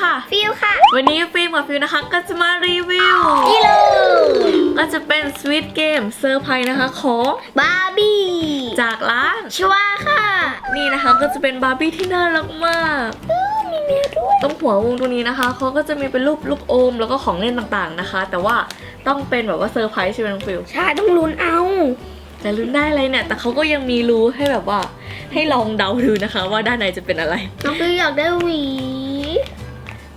ค่ะ ฟิลค่ะ วันนี้ฟิล์มกับฟิวนะคะก็จะมารีวิวนี่เลยก็จะเป็นสวิตเกมเซอร์ไพรส์นะคะของบาร์บี้จากร้านชวาค่ะ นี่นะคะก็จะเป็นบาร์บี้ที่น่ารักมากมีเมียด้วยตรงหัววงตรงนี้นะคะเขาก็จะมีเป็นรูปลูกอมแล้วก็ของเล่นต่างๆนะคะ แต่ว่าต้องเป็นแบบว่าเซอร์ไพรส์ใช่ไหมน้องฟิวใช่ต้องลุ้นเอาจะลุ้นได้อะไรเนี่ย แต่เขาก็ยังมีรู้ให้แบบว่า ให้ลองเดาดูนะคะ ว่าด้านในจะเป็นอะไรน้องฟิลอยากได้หวี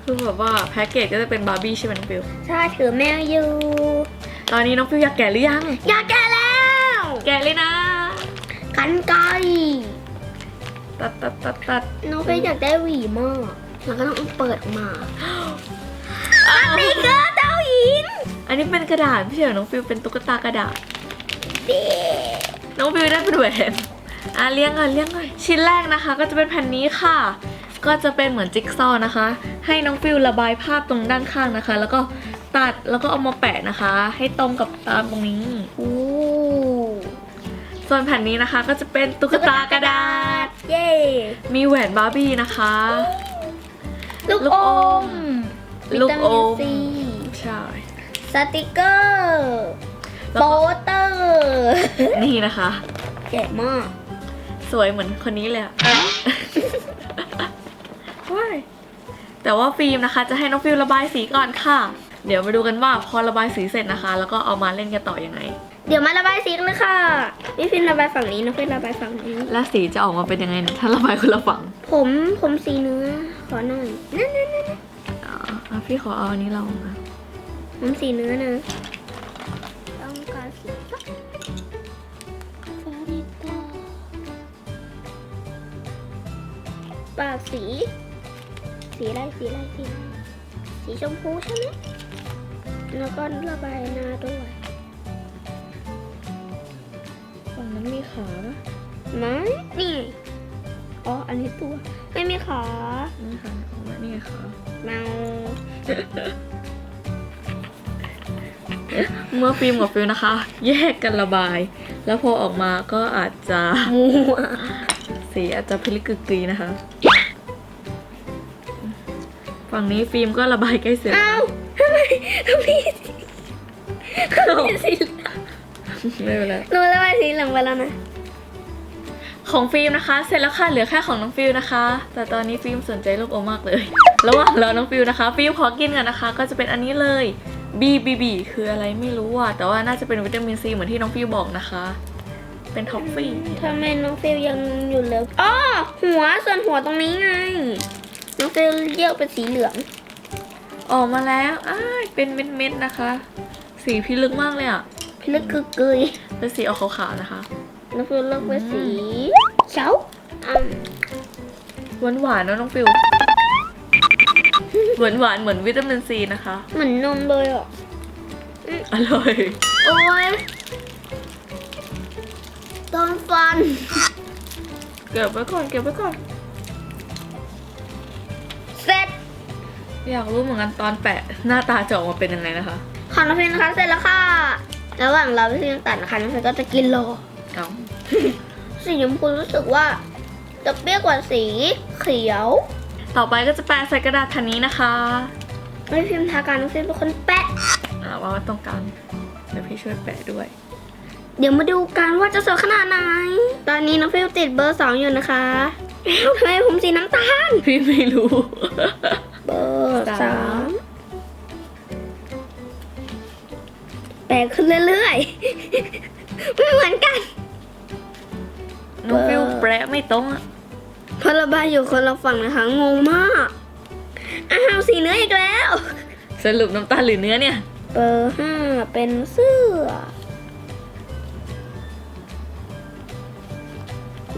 คือแบบว่าแพ็กเกจก็จะเป็นบาร์บี้ใช่ไหมน้องฟิว ใช่ถือแมวอยู่ ตอนนี้น้องฟิวอยากแกะหรือยัง อยากแกะแล้ว แกะเลยนะกันไกรตัดตัดตัดตัดน้องฟิลอยากได้หวีมากแล้วก็ต้องเปิดออกมาอ้าวนี่ก็เจ้าหญิงอันนี้เป็นกระดาษไม่ใช่เหรอน้องฟิวเป็นตุ๊กตากระดาษเด็น้องฟิวได้เป็นแหวนอะเลี้ยงก่อนเลี้ยงก่อนชิ้นแรกนะคะ ก็จะเป็นแผ่นนี้ค่ะ ก็จะเป็นเหมือนจิ๊กซอว์นะคะ ให้น้องฟิวระบายภาพตรงด้านข้างนะคะ แล้วก็ตัดแล้วก็เอามาแปะนะคะ ให้ตรงกับตามตรงนี้โอ้ส่วนแผ่นนี้นะคะก็จะเป็นตุ๊กตากระดาษ เย้ มีแหวนบาร์บี้นะคะ ลูกลูกออมมลูกอมวิตามินซีใช่ สติกเกอร์แล้วโปก็สเตอร์ นี่นะคะแก่มาก สวยเหมือนคนนี้เลยอะ ว้ายแต่ว่าฟิล์มนะคะจะให้น้องฟิลระบายสีก่อนค่ะ เดี๋ยวมาดูกันว่าพอระบายสีเสร็จนะคะ แล้วก็เอามาเล่นกันต่อยังไง เดี๋ยวมาระบายสีกันเลยค่ะพี่ฟินระบายฝั่งนี้น้องฟินระบายฝั่งนี้ และสีจะออกมาเป็นยังไงนะถ้าระบายคนละฝั่งผมผมสีเนื้อขอหน่อยนั่นนั่นนั่นอ๋ออะพี่ขอเอาอันนี้ลองนะผมสีเนื้อนะต้องการสีฟาริตาปากสี สีอะไรสีอะไรสีอะไรสีชมพูใช่ไหมแล้วก็ระบายหน้าด้วยฝั่งนั้นมีขาปะไหมนี่ไงอ๋ออันนี้ตัว ไม่มีขานี่ค่ะออกมานี่ไงขาเมาเมื่อฟิล์มกับฟิลนะคะ แยกกันระบาย แล้วพอออกมาก็อาจจะมัวสีอาจจะพลิกกึกกรีนะคะ ฝั่งนี้ฟิล์มก็ระบายใกล้เสร็จแล้เอ้าวทำไมทำไมทำไมสีเหลืองไม่เป็นไรหนูระบายสีเหลืองไปแล้วนะ ของฟิล์มนะคะ เสร็จแล้วค่ะเหลือแค่ของน้องฟิลนะคะ แต่ตอนนี้ฟิล์มสนใจลูกอมมากเลย ระหว่างรอน้องฟิลนะคะ ฟิล์มขอกินกันนะคะ ก็จะเป็นอันนี้เลย BBB คืออะไรไม่รู้อะแต่ว่าน่าจะเป็นวิตามินซีเหมือนที่น้องฟิลบอกนะคะ เป็นท็อฟฟี่ ทำไมน้องฟิลยังอยู่เลยอ๋อหัวส่วนหัวตรงนี้ไง น้องฟิลเรียกเป็นสีเหลือง ออกมาแล้วอ้ายเป็นเม็ดๆนะคะ สีพิลึกมากเลยอะพิลึกคือเกยเป็นสีออกขาวๆนะคะน้องฟิลเลือกเป็นสีเขียวอะหวานหวานๆนะน้องฟิลหวานหวานๆเหมือนวิตามินซีนะคะ เหมือนนมเลยอะอร่อยโอ้ยโดนฟัน เก็บไว้ก่อนเก็บไว้ก่อน เสร็จอยากรู้เหมือนกันตอนแปะหน้าตาจะออกมาเป็นยังไงนะคะ ของน้องฟิลนะคะเสร็จแล้วค่ะ ระหว่างเราพี่ฟิลตัดนะคะน้องฟิลก็จะกินรอเอาสีชมพูรู้สึกว่าจะเปรี้ยวกว่าสีเขียว ต่อไปก็จะแปะใส่กระดาษแผ่นนี้นะคะไม่พิมพ์ทาการน้องฟิลเป็นคนแปะอ่าว่าไว้ตรงกลางเดี๋ยวพี่ช่วยแปะด้วย เดี๋ยวมาดูกันว่าจะสวยขนาดไหน ตอนนี้น้องฟิลติดเบอร์สองอยู่นะคะ อ้าวทำไมผมสีน้ำตาล พี่ไม่รู้ เบอร์สาสามมแปลขึ้นเรื่อยๆ ไม่เหมือนกัน น้องฟิวแปะไม่ตรงอะเพราะระบายอยู่คนละฝั่งนะคะ งงมาก อ้าวสีเนื้ออีกแล้ว สรุปน้ำตาลหรือเนื้อเนี่ย เบอร์ห้าเป็นเสื้อ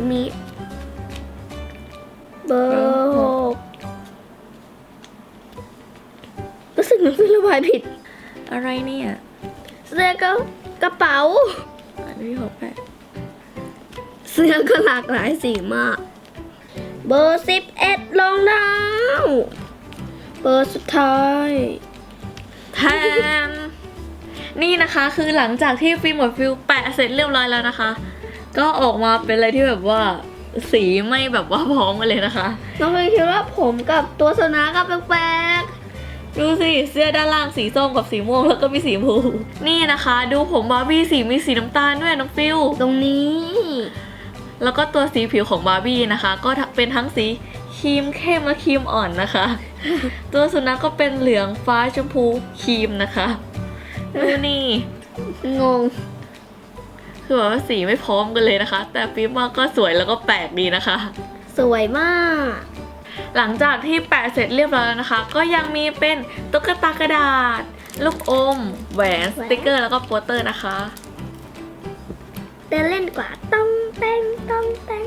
มีเบอร์หกรู้สึกน้องฟิลระบายผิด อะไรเนี่ยเสื้อก็กระเป๋า อันนี้ขอแปะเสื้อก็หลากหลายสีมาก เบอร์สิบเอ็ดรองเท้าเบอร์สุดท้ายแทนนี่นะคะคือหลังจากที่ฟิล์มกับฟิลแปะเสร็จเรียบร้อยแล้วนะคะ ก็ออกมาเป็นอะไรที่แบบว่า สีไม่แบบว่าพร้อมกันเลยนะคะ น้องฟิวคิดว่าผมกับตัวสุนัขกับแปลกดูสิ เสื้อด้านล่างสีส้มกับสีม่วงแล้วก็มีสีชมพูนี่นะคะ ดูผมบาร์บี้สีมีสีน้ำตาลด้วยน้องฟิวๆตรงนี้ แล้วก็ตัวสีผิวของบาร์บี้นะคะ ก็เป็นทั้งสีครีมเข้มและครีมอ่อนนะคะ ตัวสุนัขก็เป็นเหลืองฟ้าชมพูครีมนะคะ ดูนี่ งง คือแบบว่าสีไม่พร้อมกันเลยนะคะ แต่ฟิล์มว่าก็สวยแล้วก็แปลกดีนะคะ สวยมาก หลังจากที่แปะเสร็จเรียบร้อยแล้วนะคะ ก็ยังมีเป็นตุ๊กตากระดาษ ลูกอม แหวนสติกเกอร์ แล้วก็โปสเตอร์นะคะเดินเล่นกว่าต้องแป้งต้องแป้ง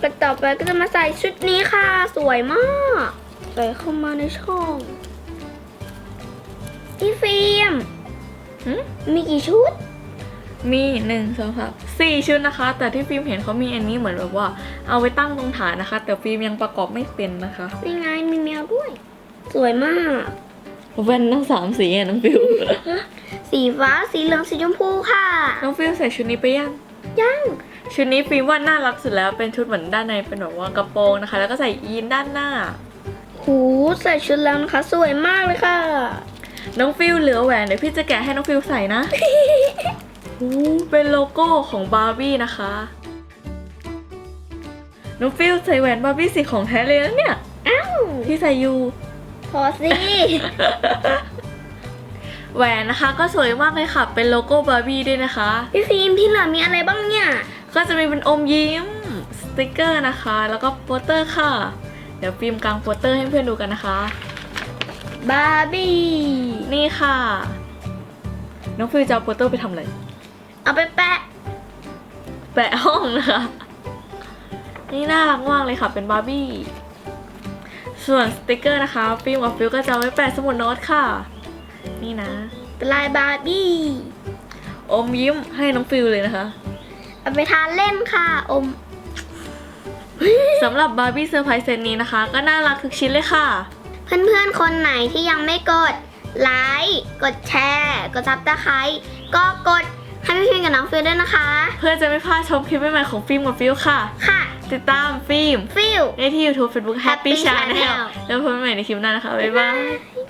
ก็ต่อไปก็จะมาใส่ชุดนี้ค่ะ สวยมาก ใส่เข้ามาในช่องพี่ฟิล์มหืมมีกี่ชุด มีหนึ่งสองสามสี่ชุดนะคะ แต่ที่ฟิล์มเห็นเขามีอันนี้เหมือนแบบว่า เอาไว้ตั้งตรงฐานนะคะ แต่ฟิล์มยังประกอบไม่เป็นนะคะนี่ไงมีแมวด้วย สวยมาก แว่นทั้งสามสีอะน้องฟิวสีฟ้าสีเหลืองสีชมพูค่ะ น้องฟิวใส่ชุดนี้ไปยัง ยังชุดนี้ฟิล์มว่าน่ารักสุดแล้วเป็นชุดเหมือนด้านในเป็นแบบว่ากระโปรงนะคะ แล้วก็ใส่ยีนด้านหน้าหูใส่ชุดแล้วนะคะ สวยมากเลยค่ะ น้องฟิลเหลือแหวนเดี๋ยวพี่จะแกะให้น้องฟิลใส่นะ โอ้เป็นโลโก้ของบาร์บี้นะคะน้องฟิลใส่แหวนบาร์บี้สีของแท้เลยนะเนี่ย อ้าวที่ใส่อยู่พอสิ แหวนนะคะก็สวยมากเลยค่ะ เป็นโลโก้บาร์บี้ด้วยนะคะ พี่ฟิล์มที่เหลือมีอะไรบ้างเนี่ย ก็จะมีเป็นอมยิ้ม สติกเกอร์นะคะ แล้วก็โปสเตอร์ค่ะ เดี๋ยวฟิล์มกางโปสเตอร์ให้เพื่อนดูกันนะคะ บาร์บี้ นี่ค่ะ น้องฟิลจะเอาโปสเตอร์ไปทำอะไร เอาไปแปะ แปะห้องนะคะ นี่น่ารักมากเลยค่ะเป็นบาร์บี้ ส่วนสติกเกอร์นะคะฟิล์มกับฟิลก็จะเอาไว้แปะสมุดโน้ตค่ะ นี่นะลายบาร์บี้ อมยิ้มให้น้องฟิลเลยนะคะ เอาไปทานเล่นค่ะ อมสำหรับบาร์บี้เซอร์ไพรส์เซตนี้นะคะ ก็น่ารักทุกชิ้นเลยค่ะ เพื่อนๆ คนไหนที่ยังไม่กดไลค์ กดแชร์ กดซับสไครต์ก็กด ให้พี่ฟิล์มกับน้องฟิลด้วยนะคะ เพื่อจะไม่พลาดชมคลิปใหม่ๆของฟิล์มกับฟิลค่ะ ค่ะ ติดตามฟิล์มฟิล ได้ที่ YouTube Facebook Happy Happy Channel Channel แล้วพบกันใหม่ในคลิปหน้านะคะ บ๊ายบาย Bye.